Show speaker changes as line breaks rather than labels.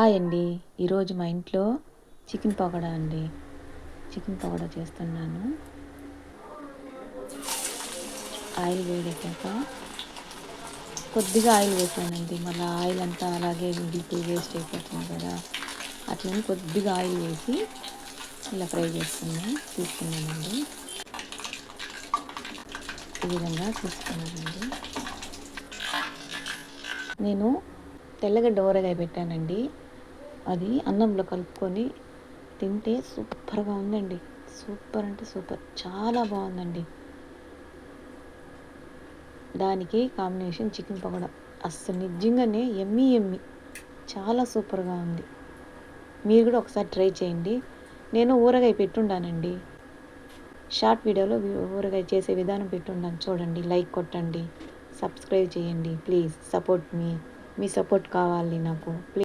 Hi అండి. ఈరోజు మా ఇంట్లో చికెన్ పకోడా అండి. చికెన్ పకోడా చేస్తున్నాను. ఆయిల్ వేడేసాక కొద్దిగా ఆయిల్ వేసానండి. మళ్ళీ ఆయిల్ అంతా అలాగే మిగిలిపోయి వేస్ట్ అయిపోతుంది కదా. అట్లని కొద్దిగా ఆయిల్ వేసి ఇలా ఫ్రై చేసుకున్నాం తీసుకున్నానండి. ఈ విధంగా తీసుకున్నానండి. నేను తెల్లగడ్డ ఊరగాయ పెట్టానండి. అది అన్నంలో కలుపుకొని తింటే సూపర్గా ఉందండి. సూపర్ అంటే సూపర్. చాలా బాగుందండి. దానికి కాంబినేషన్ చికెన్ పకోడా. అస్సలు నిజంగానే ఎమ్మి ఎమ్మి. చాలా సూపర్గా ఉంది. మీరు కూడా ఒకసారి ట్రై చేయండి. నేను ఊరగాయ పెట్టుండానండి. షార్ట్ వీడియోలో ఊరగాయ చేసే విధానం పెట్టుండాను. చూడండి లైక్ కొట్టండి సబ్స్క్రైబ్ చేయండి. ప్లీజ్ సపోర్ట్ మీ మీ సపోర్ట్ కావాలి నాకు. ప్లీజ్